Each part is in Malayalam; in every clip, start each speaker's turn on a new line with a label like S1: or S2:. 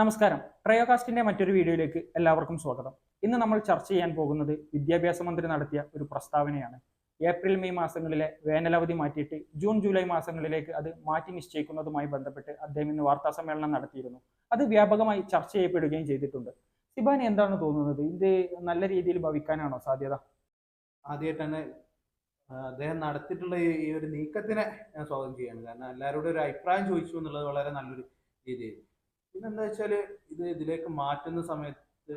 S1: നമസ്കാരം. ട്രയോകാസ്റ്റിന്റെ മറ്റൊരു വീഡിയോയിലേക്ക് എല്ലാവർക്കും സ്വാഗതം. ഇന്ന് നമ്മൾ ചർച്ച ചെയ്യാൻ പോകുന്നത് വിദ്യാഭ്യാസ മന്ത്രി നടത്തിയ ഒരു പ്രസ്താവനയാണ്. ഏപ്രിൽ മെയ് മാസങ്ങളിലെ വേനലവധി മാറ്റിയിട്ട് ജൂൺ ജൂലൈ മാസങ്ങളിലേക്ക് അത് മാറ്റി നിശ്ചയിക്കുന്നതുമായി ബന്ധപ്പെട്ട് അദ്ദേഹം ഇന്ന് വാർത്താ സമ്മേളനം നടത്തിയിരുന്നു. അത് വ്യാപകമായി ചർച്ച ചെയ്യപ്പെടുകയും ചെയ്തിട്ടുണ്ട്. സിബാനി എന്താണ് തോന്നുന്നത്? ഇത് നല്ല രീതിയിൽ ഭവിക്കാനാണോ സാധ്യത?
S2: ആദ്യമായിട്ട് തന്നെ അദ്ദേഹം നടത്തിയിട്ടുള്ള ഈ ഒരു നീക്കത്തിനെ ഞാൻ സ്വാഗതം ചെയ്യാണ് കാരണം എല്ലാവരോടും ഒരു അഭിപ്രായം ചോദിച്ചു എന്നുള്ളത് വളരെ നല്ലൊരു രീതിയിൽ പിന്നെ എന്താ വെച്ചാൽ ഇത് ഇതിലേക്ക് മാറ്റുന്ന സമയത്ത്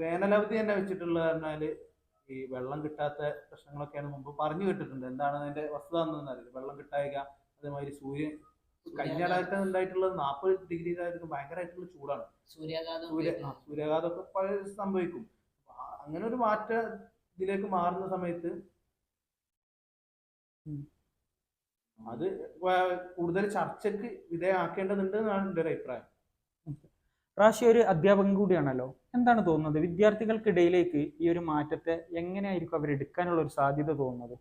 S2: വേനലവധി തന്നെ വെച്ചിട്ടുള്ള പറഞ്ഞാൽ ഈ വെള്ളം കിട്ടാത്ത പ്രശ്നങ്ങളൊക്കെയാണ് മുമ്പ് പറഞ്ഞു കേട്ടിട്ടുണ്ട്. എന്താണ് അതിന്റെ വസ്തുത എന്നൊന്നും അറിയില്ല. വെള്ളം കിട്ടായിക അതേമാതിരി സൂര്യൻ കഴിഞ്ഞ കാലത്ത് ഉണ്ടായിട്ടുള്ളത് നാൽപ്പത് ഡിഗ്രി ആയിരിക്കും ഭയങ്കരമായിട്ടുള്ള ചൂടാണ്.
S3: സൂര്യാഘാതം
S2: സൂര്യ ഒക്കെ സൂര്യാഘാതമൊക്കെ പല സംഭവിക്കും. അങ്ങനെ ഒരു മാറ്റം ഇതിലേക്ക് മാറുന്ന സമയത്ത് അത് കൂടുതൽ ചർച്ചയ്ക്ക് വിധേയമാക്കേണ്ടതുണ്ട് എന്നാണ് എന്റെ ഒരു അഭിപ്രായം.
S1: റാഷി ഒരു അധ്യാപകൻ കൂടിയാണല്ലോ. എന്താണ് തോന്നുന്നത്? വിദ്യാർത്ഥികൾക്കിടയിലേക്ക് ഈ ഒരു മാറ്റത്തെ എങ്ങനെയായിരിക്കും അവർ എടുക്കാനുള്ള ഒരു സാധ്യത തോന്നുന്നത്?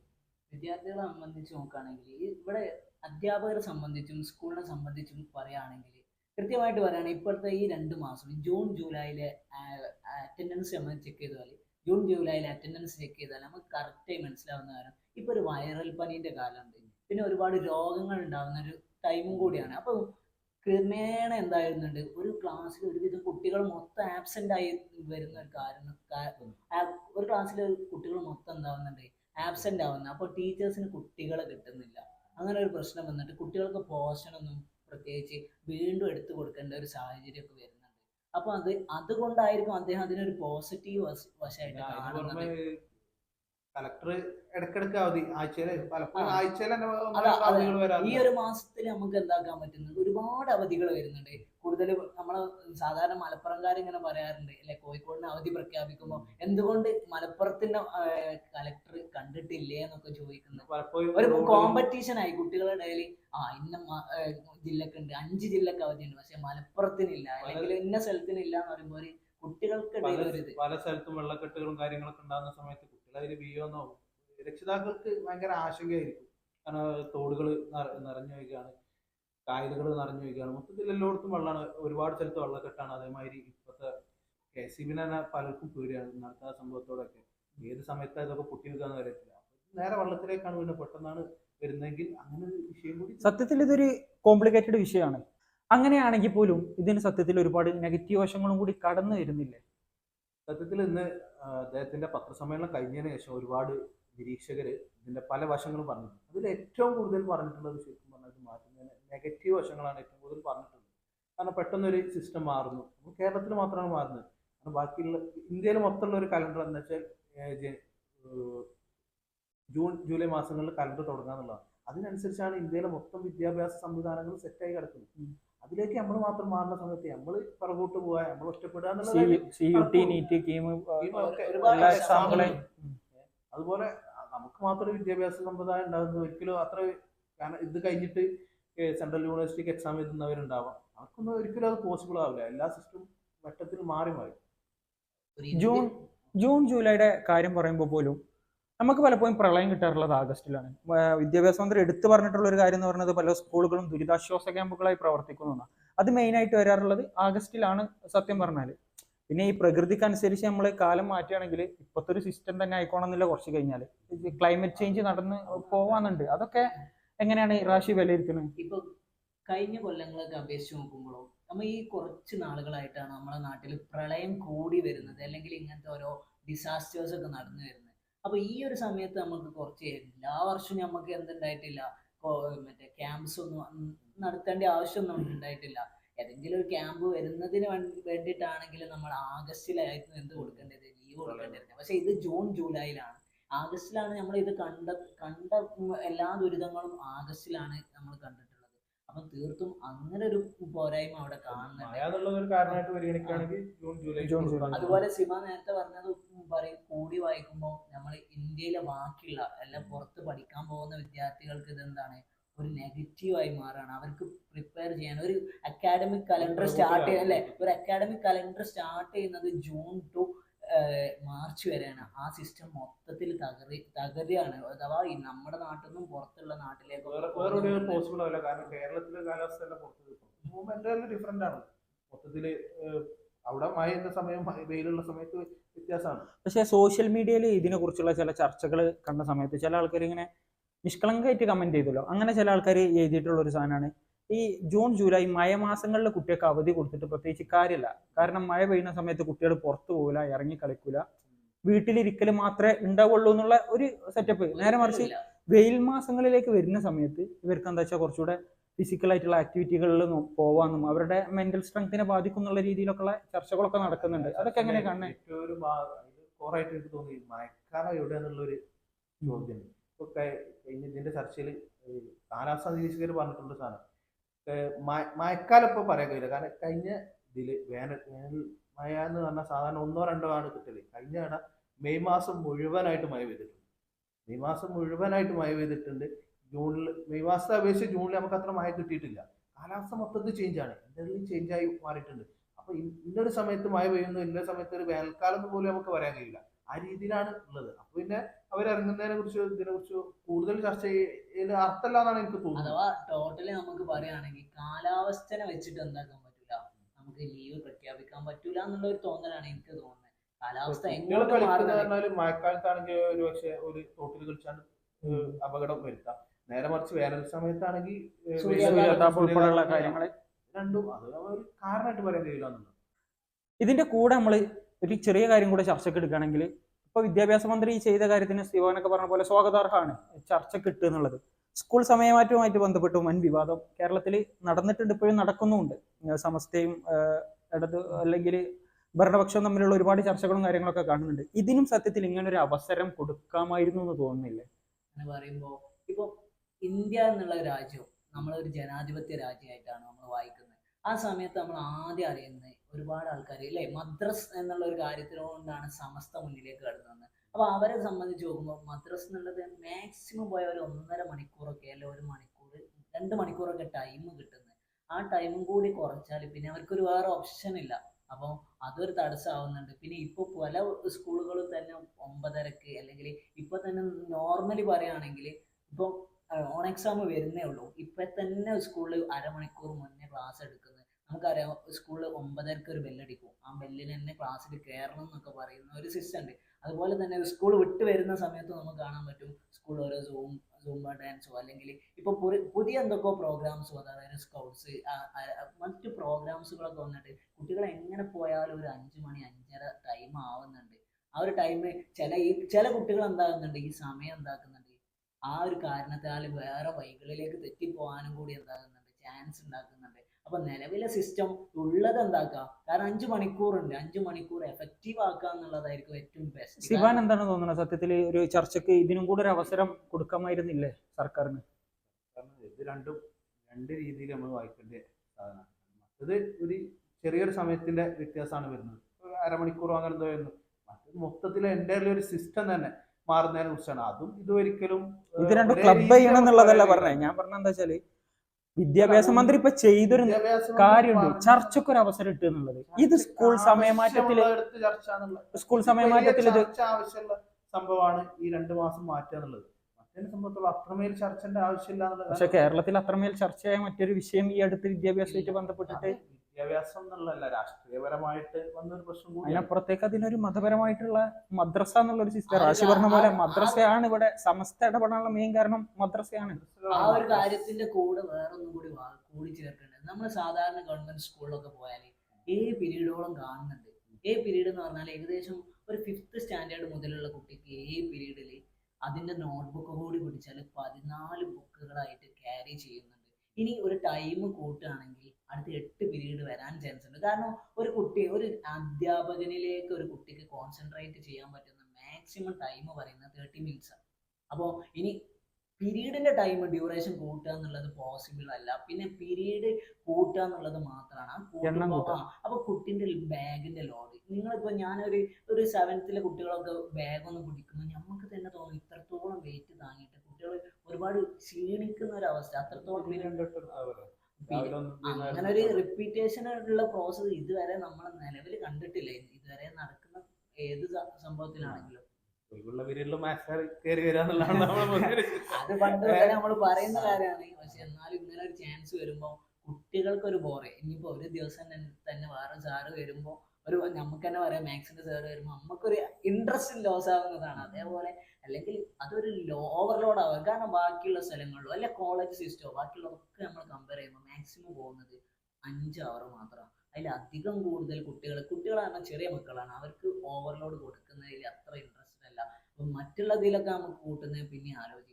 S3: വിദ്യാർത്ഥികളെ സംബന്ധിച്ച് നോക്കുകയാണെങ്കിൽ ഇവിടെ അധ്യാപകരെ സംബന്ധിച്ചും സ്കൂളിനെ സംബന്ധിച്ചും പറയുകയാണെങ്കിൽ കൃത്യമായിട്ട് പറയുകയാണെങ്കിൽ ഇപ്പോഴത്തെ ഈ രണ്ട് മാസം ജൂൺ ജൂലൈയിലെ അറ്റൻഡൻസ് നമ്മൾ ചെക്ക് ചെയ്താൽ ജൂൺ ജൂലൈയിലെ അറ്റൻഡൻസ് ചെക്ക് ചെയ്താൽ നമുക്ക് കറക്റ്റായി മനസ്സിലാവുന്ന കാര്യം ഇപ്പോൾ ഒരു വൈറൽ പനീന്റെ കാലമുണ്ട്. പിന്നെ ഒരുപാട് രോഗങ്ങൾ ഉണ്ടാകുന്ന ഒരു ടൈമും കൂടിയാണ്. അപ്പോൾ ക്രമേണ എന്തായിരുന്നുണ്ട്? ഒരു ക്ലാസ്സിൽ ഒരുവിധം കുട്ടികൾ മൊത്തം ആബ്സെന്റ് ആയി വരുന്ന ഒരു കാരണം ഒരു ക്ലാസ്സിൽ കുട്ടികൾ മൊത്തം എന്താവുന്നുണ്ട്? ആബ്സെന്റ് ആവുന്നത് അപ്പോൾ ടീച്ചേഴ്സിന് കുട്ടികളെ കിട്ടുന്നില്ല. അങ്ങനെ ഒരു പ്രശ്നം വന്നിട്ട് കുട്ടികൾക്ക് പോഷണമൊന്നും പ്രത്യേകിച്ച് വീണ്ടും എടുത്തു കൊടുക്കേണ്ട ഒരു സാഹചര്യമൊക്കെ വരുന്നുണ്ട്. അപ്പൊ അത് അതുകൊണ്ടായിരിക്കും അദ്ദേഹം അതിനൊരു പോസിറ്റീവ് വശമായിട്ട് കാണുന്നത്.
S2: കളക്ടർ ഇടക്കിടക്ക് അവധി ആഴ്ചയിൽ പലപ്പോഴും ആഴ്ചയിൽ അവധികൾ
S3: അതാ, ഈ ഒരു മാസത്തിൽ നമുക്ക് എന്താക്കാൻ പറ്റുന്നത്? ഒരുപാട് അവധികൾ വരുന്നുണ്ട്. കൂടുതൽ നമ്മൾ സാധാരണ മലപ്പുറംകാർ ഇങ്ങനെ പറയാറുണ്ട്. അല്ലെ കോഴിക്കോടിന് അവധി പ്രഖ്യാപിക്കുമ്പോൾ എന്തുകൊണ്ട് മലപ്പുറത്തിന്റെ കലക്ടർ കണ്ടിട്ടില്ലേ എന്നൊക്കെ ചോദിക്കുന്നത്. ഒരു കോമ്പറ്റീഷൻ ആയി. കുട്ടികളുടെ ഇടയിൽ ആ ഇന്ന ജില്ലക്ക് ഉണ്ട്. ജില്ലക്കുണ്ട് അഞ്ച് ജില്ലക്ക് അവധിയുണ്ട്. പക്ഷെ മലപ്പുറത്തിനില്ല. അല്ലെങ്കിൽ ഇന്ന സ്ഥലത്തിനില്ല എന്ന് പറയുമ്പോൾ ഇത്.
S2: പല സ്ഥലത്തും വെള്ളക്കെട്ടുകളും കാര്യങ്ങളൊക്കെ ഉണ്ടാകുന്ന സമയത്ത് അതിൽ വീഴുമെന്നോ രക്ഷിതാക്കൾക്ക് ഭയങ്കര ആശങ്കയായിരിക്കും. കാരണം തോടുകൾ നിറഞ്ഞു വയ്ക്കുകയാണ് കായലുകൾ നിറഞ്ഞു വയ്ക്കുകയാണ് മൊത്തത്തിൽ എല്ലായിടത്തും വെള്ളമാണ്. ഒരുപാട് സ്ഥലത്ത് വെള്ളക്കെട്ടാണ്. അതേമാതിരി ഇപ്പോഴത്തെ കെ സി ബിന് തന്നെ പലർക്കും പേടിയാണ് നടത്ത സംഭവത്തോടൊക്കെ. ഏത് സമയത്ത് ഇതൊക്കെ പൊട്ടി വെക്കാന്ന് വരത്തില്ല നേരെ വെള്ളത്തിലേക്കാണ് പിന്നെ പെട്ടെന്നാണ് വരുന്നതെങ്കിൽ അങ്ങനെ വിഷയം കൂടി
S1: സത്യത്തിൽ ഇതൊരു കോംപ്ലിക്കേറ്റഡ് വിഷയമാണ്. അങ്ങനെയാണെങ്കിൽ പോലും ഇതിന് സത്യത്തിൽ ഒരുപാട് നെഗറ്റീവ് വശങ്ങളും കൂടി കടന്നു വരുന്നില്ലേ?
S2: സത്യത്തിൽ ഇന്ന് അദ്ദേഹത്തിന്റെ പത്രസമ്മേളനം കഴിഞ്ഞതിന് ശേഷം ഒരുപാട് നിരീക്ഷകർ ഇതിന്റെ പല വശങ്ങളും പറഞ്ഞിട്ടുണ്ട്. അതിൽ ഏറ്റവും കൂടുതൽ പറഞ്ഞിട്ടുള്ളത് ശരിക്കും പറഞ്ഞാൽ മാറ്റുന്നതിന് നെഗറ്റീവ് വശങ്ങളാണ് ഏറ്റവും കൂടുതൽ പറഞ്ഞിട്ടുള്ളത്. കാരണം പെട്ടെന്നൊരു സിസ്റ്റം മാറുന്നു. കേരളത്തിൽ മാത്രമാണ് മാറുന്നത്. കാരണം ബാക്കിയുള്ള ഇന്ത്യയിൽ മൊത്തമുള്ള ഒരു കലണ്ടർ എന്ന് വെച്ചാൽ ജൂൺ ജൂലൈ മാസങ്ങളിൽ കലണ്ടർ തുടങ്ങുക എന്നുള്ളതാണ്. അതിനനുസരിച്ചാണ് ഇന്ത്യയിലെ മൊത്തം വിദ്യാഭ്യാസ സംവിധാനങ്ങൾ സെറ്റായി കിടക്കുന്നത്. അതിലേക്ക് നമ്മൾ മാത്രം മാറുന്ന സമയത്ത് നമ്മൾ പുറകോട്ട് പോവാ നമ്മൾ ഒറ്റപ്പെടുക എന്നുള്ളത് അതുപോലെ നമുക്ക് മാത്രം വിദ്യാഭ്യാസ സമ്പ്രദായം ഉണ്ടാകുന്നത് ഒരിക്കലും അത്ര കാരണം ഇത് കഴിഞ്ഞിട്ട് സെൻട്രൽ യൂണിവേഴ്സിറ്റിക്ക് എക്സാം എഴുതുന്നവരുണ്ടാവാം. അവർക്കൊന്നും ഒരിക്കലും അത് പോസിബിൾ ആവില്ല. എല്ലാ സിസ്റ്റം വട്ടത്തിൽ മാറി മാറി.
S1: ജൂൺ ജൂൺ ജൂലൈയുടെ കാര്യം പറയുമ്പോൾ പോലും നമുക്ക് പലപ്പോഴും പ്രളയം കിട്ടാറുള്ളത് ആഗസ്റ്റിലാണ്. വിദ്യാഭ്യാസ മന്ത്രി എടുത്തു പറഞ്ഞിട്ടുള്ള ഒരു കാര്യം എന്ന് പറയുന്നത് പല സ്കൂളുകളും ദുരിതാശ്വാസ ക്യാമ്പുകളായി പ്രവർത്തിക്കുന്നതാണ് അത് മെയിനായിട്ട് വരാറുള്ളത് ആഗസ്റ്റിലാണ് സത്യം പറഞ്ഞാൽ പിന്നെ ഈ പ്രകൃതിക്കനുസരിച്ച് നമ്മൾ കാലം മാറ്റുകയാണെങ്കിൽ ഇപ്പോഴത്തെ ഒരു സിസ്റ്റം തന്നെ ആയിക്കോണമെന്നില്ല കുറച്ച് കഴിഞ്ഞാൽ ക്ലൈമറ്റ് ചേഞ്ച് നടന്ന് പോവാന്നുണ്ട്. അതൊക്കെ എങ്ങനെയാണ് റാശി വിലയിരുത്തുന്നത്?
S3: ഇപ്പൊ കഴിഞ്ഞ കൊല്ലങ്ങളൊക്കെ അപേക്ഷിച്ച് നോക്കുമ്പോഴോ നമ്മൾ ഈ കുറച്ച് നാളുകളായിട്ടാണ് നമ്മുടെ നാട്ടിൽ പ്രളയം കൂടി വരുന്നത്. അല്ലെങ്കിൽ ഇങ്ങനത്തെ ഓരോ ഡിസാസ്റ്റേഴ്സ് ഒക്കെ നടന്നു വരുന്നത്. അപ്പൊ ഈ ഒരു സമയത്ത് നമുക്ക് കുറച്ച് എല്ലാ വർഷവും നമുക്ക് എന്തുണ്ടായിട്ടില്ല. മറ്റേ ക്യാമ്പ്സ് ഒന്നും നടത്തേണ്ട ആവശ്യമൊന്നും നമുക്ക് ഉണ്ടായിട്ടില്ല. ഏതെങ്കിലും ഒരു ക്യാമ്പ് വരുന്നതിന് വേണ്ടി- വേണ്ടിയിട്ടാണെങ്കിൽ നമ്മൾ ആഗസ്റ്റിലായിരുന്നു എന്ത് കൊടുക്കേണ്ടത്? ലീവ് കൊടുക്കേണ്ടിരുന്നത് പക്ഷെ ഇത് ജൂൺ ജൂലൈയിലാണ്. ആഗസ്റ്റിലാണ് നമ്മൾ ഇത് കണ്ട കണ്ട എല്ലാ ദുരിതങ്ങളും ആഗസ്റ്റിലാണ് നമ്മൾ കണ്ടിട്ടുള്ളത്. അപ്പൊ തീർത്തും അങ്ങനെ ഒരു പോരായ്മ അവിടെ കാണുന്നുണ്ട്. അതുപോലെ സിമ നേരത്തെ പറഞ്ഞത് പറയും കൂടി വായിക്കുമ്പോൾ നമ്മൾ ഇന്ത്യയിലെ ബാക്കിയുള്ള എല്ലാം പുറത്ത് പഠിക്കാൻ പോകുന്ന വിദ്യാർത്ഥികൾക്ക് ഇതെന്താണ്? ഒരു നെഗറ്റീവായി മാറാണ്. അവർക്ക് പ്രിപ്പയർ ചെയ്യാൻ ഒരു അക്കാഡമിക് കലണ്ടർ സ്റ്റാർട്ട് ചെയ്യുന്ന അല്ലെ? ഒരു അക്കാഡമിക് കലണ്ടർ സ്റ്റാർട്ട് ചെയ്യുന്നത് ജൂൺ ടു മാർച്ച് വരെയാണ്. ആ സിസ്റ്റം മൊത്തത്തിൽ തകറി തകരുകയാണ്. അഥവാ ഈ നമ്മുടെ നാട്ടിൽ നിന്നും പുറത്തുള്ള നാട്ടിലേക്ക്
S2: വേറെ വേറെ എവിടെയും പോസിബിൾ ആവില്ല. കാരണം കേരളത്തിലെ കാലാവസ്ഥ ഡിഫറെന്റ് ആണ്. മൊത്തത്തിൽ അവിടെ അവിടെ മഴയുള്ള സമയം മഴ- വെയിലുള്ള സമയത്ത് വ്യത്യാസമാണ്.
S1: പക്ഷേ സോഷ്യൽ മീഡിയയിൽ ഇതിനെ കുറിച്ചുള്ള ചില ചർച്ചകൾ കണ്ട സമയത്ത് ചില ആൾക്കാർ ഇങ്ങനെ നിഷ്കളങ്കമായിട്ട് കമന്റ് ചെയ്തല്ലോ. അങ്ങനെ ചില ആൾക്കാർ എഴുതിയിട്ടുള്ള ഒരു സാധനമാണ് ഈ ജൂൺ ജൂലൈ മഴ മാസങ്ങളിൽ കുട്ടികൾക്ക് അവധി കൊടുത്തിട്ട് പ്രത്യേകിച്ച് കാര്യമില്ല. കാരണം മഴ പെയ്യുന്ന സമയത്ത് കുട്ടികൾ പുറത്തു പോകില്ല ഇറങ്ങി കളിക്കൂല. വീട്ടിലിരിക്കൽ മാത്രമേ ഉണ്ടാവുള്ളൂ എന്നുള്ള ഒരു സെറ്റപ്പ് നേരെ മറിച്ച്. വെയിൽ മാസങ്ങളിലേക്ക് വരുന്ന സമയത്ത് ഇവർക്ക് എന്താ വെച്ചാൽ കുറച്ചുകൂടെ ഫിസിക്കൽ ആയിട്ടുള്ള ആക്ടിവിറ്റികളിൽ പോവാന്നും അവരുടെ മെന്റൽ സ്ട്രെങ്ത്തിനെ ബാധിക്കും എന്നുള്ള രീതിയിലൊക്കെയുള്ള ചർച്ചകളൊക്കെ നടക്കുന്നുണ്ട്. അതൊക്കെ എങ്ങനെ കാണണേ
S2: ഏറ്റവും ഒരു കോറായിട്ട് എനിക്ക് തോന്നി മഴക്കാലം എവിടെ എന്നുള്ളൊരു ചോദ്യം ഇപ്പൊ കഴി- കഴിഞ്ഞ ഇതിന്റെ ചർച്ചയിൽ കാലാവസ്ഥാ നിരീക്ഷകർ പറഞ്ഞിട്ടുള്ള സാധനം. മഴക്കാലം ഇപ്പൊ പറയാൻ കഴിയില്ല. കാരണം കഴിഞ്ഞ ഇതിൽ വേനൽ വേനൽ മഴ എന്ന് പറഞ്ഞാൽ സാധാരണ ഒന്നോ രണ്ടോ ആണ് കിട്ടൽ. കഴിഞ്ഞ തവണ മെയ് മാസം മുഴുവനായിട്ട് മഴ പെയ്തിട്ടുണ്ട്. മെയ് മാസം മുഴുവനായിട്ട് മഴ പെയ്തിട്ടുണ്ട്. ജൂണിൽ മെയ് മാസത്തെ അപേക്ഷിച്ച് ജൂണിൽ നമുക്ക് അത്ര മഴ കിട്ടിയിട്ടില്ല. കാലാവസ്ഥ മൊത്തത്തിൽ ചേഞ്ച് ആണ്. എന്തെങ്കിലും ആയി മാറിയിട്ടുണ്ട്. അപ്പൊ ഇന്നൊരു സമയത്ത് മഴ പെയ്യുന്നു ഇന്നൊരു സമയത്ത് ഒരു വേനൽക്കാലം പോലും നമുക്ക് പറയാൻ കഴിയില്ല. ആ രീതിയിലാണ് ഉള്ളത്. അപ്പൊ പിന്നെ അവർ അവരിറങ്ങുന്നതിനെ കുറിച്ച് ഇതിനെ കുറിച്ച് കൂടുതൽ ചർച്ച ചെയ്യൽ അർത്ഥമല്ല എന്നാണ് എനിക്ക് തോന്നുന്നത്.
S3: അഥവാ ടോട്ടലി നമുക്ക് പറയുകയാണെങ്കിൽ കാലാവസ്ഥനെ വെച്ചിട്ട് എന്താക്കാൻ പറ്റൂല. നമുക്ക് ലീവ് പ്രഖ്യാപിക്കാൻ പറ്റൂല എന്നുള്ള ഒരു തോന്നലാണ് എനിക്ക് തോന്നുന്നത്. കാലാവസ്ഥ
S2: പറഞ്ഞാൽ മഴക്കാലത്താണെങ്കിൽ ഒരു പക്ഷെ ഒരു തോട്ടിൽ കളിച്ചാണ് അപകടം വരുത്താം. നേരെ മറിച്ച് വേനൽ സമയത്താണെങ്കിൽ രണ്ടും അത് ഒരു കാരണമായിട്ട് പറയാൻ കഴിയില്ല എന്നുള്ളത്.
S1: ഇതിന്റെ കൂടെ നമ്മൾ ഒരു ചെറിയ കാര്യം കൂടെ ചർച്ചയ്ക്ക് എടുക്കുകയാണെങ്കിൽ ഇപ്പൊ വിദ്യാഭ്യാസ മന്ത്രി ചെയ്ത കാര്യത്തിന് സ്ഥിവാനൊക്കെ പറഞ്ഞ പോലെ സ്വാഗതാർഹമാണ് ചർച്ചയ്ക്ക് ഇട്ട് എന്നുള്ളത്. സ്കൂൾ സമയമാറ്റവുമായിട്ട് ബന്ധപ്പെട്ട് വൻ വിവാദം കേരളത്തിൽ നടന്നിട്ടുണ്ട് ഇപ്പോഴും നടക്കുന്നുമുണ്ട്. സമസ്തയും ഇടത് അല്ലെങ്കിൽ ഭരണപക്ഷം തമ്മിലുള്ള ഒരുപാട് ചർച്ചകളും കാര്യങ്ങളൊക്കെ കാണുന്നുണ്ട്. ഇതിനും സത്യത്തിൽ ഇങ്ങനെ ഒരു അവസരം കൊടുക്കാമായിരുന്നു എന്ന് തോന്നുന്നില്ലേ?
S3: എന്ന് പറയുമ്പോൾ ഇപ്പൊ ഇന്ത്യ എന്നുള്ള രാജ്യം നമ്മളൊരു ജനാധിപത്യ രാജ്യമായിട്ടാണ് നമ്മൾ വായിക്കുന്നത്. ആ സമയത്ത് നമ്മൾ ആദ്യം അറിയുന്നത് ഒരുപാട് ആൾക്കാർ അല്ലേ? മദ്രസ് എന്നുള്ള ഒരു കാര്യത്തിനോണ്ടാണ് സമസ്ത മുന്നിലേക്ക് കടന്നത്. അപ്പൊ അവരെ സംബന്ധിച്ച് നോക്കുമ്പോൾ മദ്രസ് എന്നുള്ളത് മാക്സിമം പോയ ഒരു ഒന്നര മണിക്കൂറൊക്കെ അല്ലെ ഒരു മണിക്കൂർ രണ്ട് മണിക്കൂറൊക്കെ ടൈം കിട്ടുന്നത്. ആ ടൈമും കൂടി കുറച്ചാൽ പിന്നെ അവർക്കൊരു വേറെ ഓപ്ഷൻ ഇല്ല. അപ്പോൾ അതൊരു തടസ്സമാവുന്നുണ്ട്. പിന്നെ ഇപ്പോൾ പല സ്കൂളുകളും തന്നെ ഒമ്പതരക്ക് അല്ലെങ്കിൽ ഇപ്പൊ തന്നെ നോർമലി പറയുകയാണെങ്കിൽ ഇപ്പോൾ ഓൺ എക്സാം വരുന്നേ ഉള്ളൂ. ഇപ്പൊ തന്നെ സ്കൂളിൽ അരമണിക്കൂർ മുന്നേ ക്ലാസ് എടുക്കുന്നത് നമുക്കറിയാം സ്കൂളിൽ ഒമ്പതരക്ക് ഒരു ബെല്ലടിക്കും. ആ ബെല്ലിന് തന്നെ ക്ലാസ്സിൽ കയറണം എന്നൊക്കെ പറയുന്ന ഒരു സിസ്റ്റം ഉണ്ട് അതുപോലെ തന്നെ സ്കൂൾ വിട്ട് വരുന്ന സമയത്ത് നമുക്ക് കാണാൻ പറ്റും സ്കൂളിൽ ഓരോ സൂം സൂംബ ഡാൻസോ അല്ലെങ്കിൽ ഇപ്പൊ പുതി- പുതിയ എന്തൊക്കെയോ പ്രോഗ്രാംസോ അതായത് സ്കൗട്ട്സ് മറ്റു പ്രോഗ്രാംസുകളൊക്കെ വന്നിട്ട് കുട്ടികൾ എങ്ങനെ പോയാലും ഒരു അഞ്ച് മണി അഞ്ചര ടൈം ആവുന്നുണ്ട്. ആ ഒരു ടൈം ചില ഈ ചില കുട്ടികൾ എന്താകുന്നുണ്ട്? ഈ സമയം എന്താക്കുന്നുണ്ട്? ആ ഒരു കാരണത്താൽ വേറെ വഴികളിലേക്ക് തെറ്റിപ്പോകാനും കൂടി എന്താകുന്നുണ്ട്? ചാൻസ് ഉണ്ടാക്കുന്നുണ്ട്. അപ്പൊ നിലവിലെ സിസ്റ്റം ഉള്ളത് എന്താക്കുക കാരണം അഞ്ചു മണിക്കൂറുണ്ട്. അഞ്ചു മണിക്കൂർ എഫക്റ്റീവ് ആക്കുക എന്നുള്ളതായിരിക്കും ഏറ്റവും ബെസ്റ്റ്
S1: സിവാൻ എന്താണ് തോന്നുന്നത്? സത്യത്തിൽ ഒരു ചർച്ചയ്ക്ക് ഇതിനും കൂടെ ഒരു അവസരം കൊടുക്കാമായിരുന്നില്ലേ സർക്കാരിന്?
S2: കാരണം ഇത് രണ്ടും രണ്ട് രീതിയിൽ നമ്മൾ വായിക്കേണ്ട സാധനമാണ്. മറ്റത് ഒരു ചെറിയൊരു സമയത്തിന്റെ വ്യത്യാസമാണ് വരുന്നത്. അരമണിക്കൂറോ അങ്ങനെ എന്തോ വരുന്നു മറ്റത് മൊത്തത്തിൽ എന്റെ ഒരു സിസ്റ്റം തന്നെ മാറുന്നതിനെ കുറിച്ചാണ്. അതും ഇതൊരിക്കലും
S1: ഇത് രണ്ടും ക്ലബ് ചെയ്യണം എന്നുള്ളതല്ല പറഞ്ഞത്. ഞാൻ പറഞ്ഞ എന്താ വെച്ചാൽ വിദ്യാഭ്യാസ മന്ത്രി ഇപ്പൊ ചെയ്തൊരു കാര്യമുണ്ട്. ചർച്ചയ്ക്ക് ഒരു അവസരം ഇട്ടു എന്നുള്ളത്. ഇത് സ്കൂൾ
S2: സമയമാറ്റത്തിൽ
S1: സ്കൂൾ സമയമാറ്റത്തിൽ ഇത്
S2: സംഭവമാണ് ഈ രണ്ട് മാസം മാറ്റുക എന്നുള്ളത്. അത്രമേൽ ചർച്ചന്റെ ആവശ്യമില്ല എന്നുള്ളത്
S1: പക്ഷെ കേരളത്തിൽ അത്രമേൽ ചർച്ചയായ മറ്റൊരു വിഷയം ഈ അടുത്ത് വിദ്യാഭ്യാസമായിട്ട് ബന്ധപ്പെട്ടിട്ട്
S2: വിദ്യാഭ്യാസം എന്നുള്ളതല്ല രാഷ്ട്രീയപരമായിട്ട് വന്നൊരു പ്രശ്നം കൂടി
S1: അതിനപ്പുറത്തേക്ക് അതിനൊരു മതപരമായിട്ടുള്ള മദ്രസ എന്നുള്ള ഒരു സിസ്റ്റം
S3: റാശി
S1: റാഷി പറഞ്ഞ പോലെ മദ്രസയാണ് ഇവിടെ സമസ്ത ഇടപെടാനുള്ള മെയിൻ കാരണം മദ്രസയാണ്.
S3: ആ ഒരു കാര്യത്തിന്റെ കൂടെ വേറൊന്നും കൂടി കൂടി ചേർക്കേണ്ടത് നമ്മൾ സാധാരണ ഗവൺമെന്റ് സ്കൂളിലൊക്കെ പോയാൽ ഏ പീരീഡോളം കാണുന്നുണ്ട്. ഏ പീരീഡ് എന്ന് പറഞ്ഞാൽ ഏകദേശം ഒരു ഫിഫ്ത്ത് സ്റ്റാൻഡേർഡ് മുതലുള്ള കുട്ടിക്ക് ഏ പീരീഡിൽ അതിന്റെ നോട്ട്ബുക്ക് കൂടി പിടിച്ചാൽ പതിനാല് ബുക്കുകളായിട്ട് ക്യാരി ചെയ്യുന്നുണ്ട് ഇനി ഒരു ടൈം കൂട്ടുകയാണെങ്കിൽ അടുത്ത എട്ട് പീരീഡ് വരാൻ ചാൻസ് ഉണ്ട്. കാരണം ഒരു കുട്ടി ഒരു അധ്യാപകനിലേക്ക് ഒരു കുട്ടിക്ക് കോൺസെൻട്രേറ്റ് ചെയ്യാൻ പറ്റുന്ന മാക്സിമം ടൈം പറയുന്നത് തേർട്ടി മിനിറ്റ്സ് ആണ്. അപ്പോൾ ഇനി പീരീഡിന്റെ ടൈം ഡ്യൂറേഷൻ കൂട്ടുക എന്നുള്ളത് പോസിബിൾ അല്ല. പിന്നെ പീരീഡ് കൂട്ടുക എന്നുള്ളത് മാത്രമാണ്. അപ്പൊ കുട്ടിന്റെ ബാഗിന്റെ ലോഡ് നിങ്ങളിപ്പോ ഞാനൊരു ഒരു സെവൻത്തിലെ കുട്ടികളൊക്കെ ബാഗ് ഒന്ന് പിടിക്കുമ്പോൾ നമുക്ക് തന്നെ തോന്നും ഇത്രത്തോളം വെയിറ്റ് താങ്ങിയിട്ട് ഒരുപാട് ക്ഷീണിക്കുന്ന ഒരു അവസ്ഥ അത്രത്തോളം അങ്ങനെ ഒരു റിപ്പീറ്റേഷൻ ഉള്ള പ്രോസസ് ഇതുവരെ നമ്മൾ നിലവിൽ കണ്ടിട്ടില്ല. ഇതുവരെ നടക്കുന്ന ഏത് സംഭവത്തിലാണെങ്കിലും.
S2: ഒഴിവുള്ള പീരീഡിൽ മാത്സ് കയറി വരാന്നുള്ളതാണ്
S3: അത് പണ്ട് നമ്മൾ പറയുന്ന കാര്യമാണ്. പക്ഷെ എന്നാലും ഇങ്ങനെ ഒരു ചാൻസ് വരുമ്പോൾ കുട്ടികൾക്ക് ഒരു ബോറേ ഇനിയിപ്പോ ഒരു ദിവസം തന്നെ തന്നെ വേറെ സാറ് വരുമ്പോ ഒരു നമുക്ക് തന്നെ പറയാം മാത്സിന്റെ സാറ് വരുമ്പോൾ നമുക്കൊരു ഇൻട്രസ്റ്റ് ലോസ് ആവുന്നതാണ്. അതേപോലെ അല്ലെങ്കിൽ അതൊരു ഓവർലോഡ് ആവുക കാരണം ബാക്കിയുള്ള സ്ഥലങ്ങളിലോ അല്ലെ കോളേജ് സിസ്റ്റോ ബാക്കിയുള്ളതൊക്കെ നമ്മൾ കമ്പയർ ചെയ്യുമ്പോൾ മാക്സിമം പോകുന്നത് അഞ്ച് അവർ മാത്രമാണ്. അതിൽ അധികം കൂടുതൽ കുട്ടികൾ കുട്ടികളാണ് ചെറിയ മക്കളാണ്. അവർക്ക് ഓവർലോഡ് കൊടുക്കുന്നതിൽ അത്ര ഇൻട്രസ്റ്റ് അല്ല. അപ്പം മറ്റുള്ളതിലൊക്കെ നമുക്ക് കൂട്ടുന്നത് പിന്നെ ആലോചിക്കും.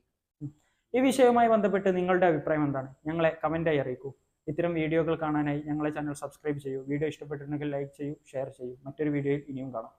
S1: ഈ വിഷയവുമായി ബന്ധപ്പെട്ട് നിങ്ങളുടെ അഭിപ്രായം എന്താണ്? ഞങ്ങളെ കമന്റായി അറിയിക്കൂ. ഇത്തരം വീഡിയോകൾ കാണാനായി ഞങ്ങളെ ചാനൽ സബ്സ്ക്രൈബ് ചെയ്യൂ. വീഡിയോ ഇഷ്ടപ്പെട്ടിട്ടുണ്ടെങ്കിൽ ലൈക്ക് ചെയ്യൂ ഷെയർ ചെയ്യൂ. മറ്റൊരു വീഡിയോയിൽ ഇനിയും കാണാം.